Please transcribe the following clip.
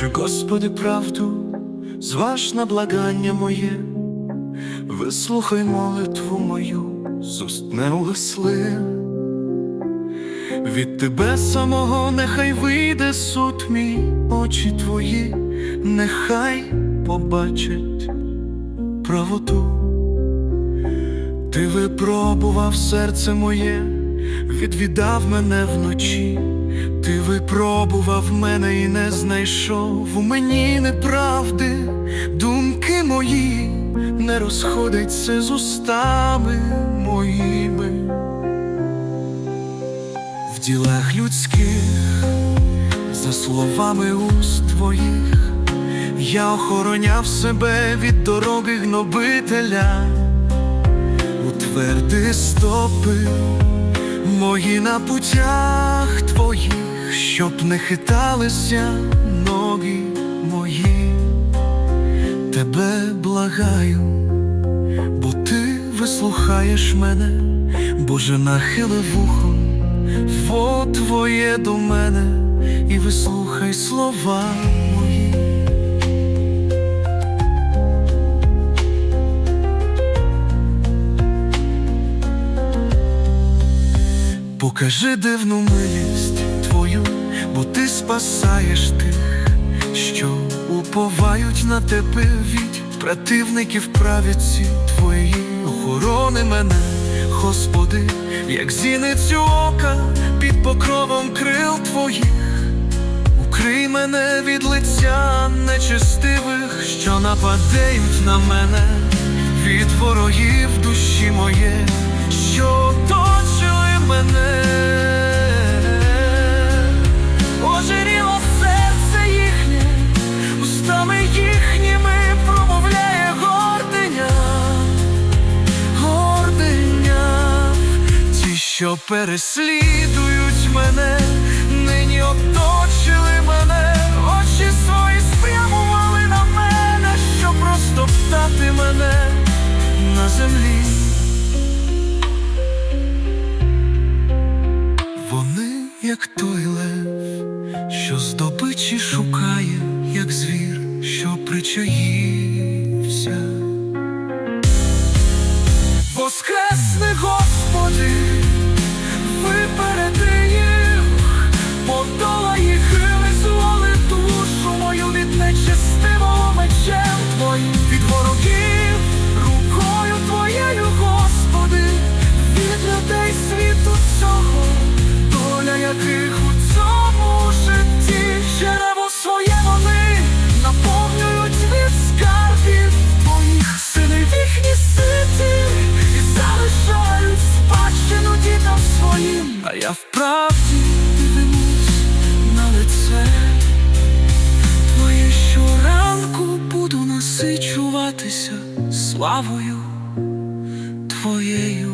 Господи, правду, зваж на благання моє, вислухай молитву мою, з уст не угасли. Від тебе самого нехай вийде суд мій, очі твої, нехай побачать правоту. Ти випробував серце моє, відвідав мене вночі, ти випробував мене і не знайшов. У мені неправди, думки мої не розходяться з устами моїми. В ділах людських, за словами уст твоїх, я охороняв себе від дороги гнобителя. Утверди стопи мої на путях твоїх, щоб не хиталися ноги мої, тебе благаю, бо ти вислухаєш мене, Боже, нахили вухо, во твоє до мене, і вислухай слова Покажи дивну милість твою, бо ти спасаєш тих, що уповають на тебе від противників правиці твої. Охорони мене, Господи, як зіницю ока під покровом крил твоїх. Укрий мене від лиця нечестивих, що нападають на мене, від ворогів душі моє, що оточили що переслідують мене, нині оточили мене, очі свої спрямували на мене, щоб розтоптати мене на землі. Вони, як той лев, що здобичі шукає, як звір, що причаївся. Я вправді дивлюсь на лице, твоє щоранку буду насичуватися славою твоєю.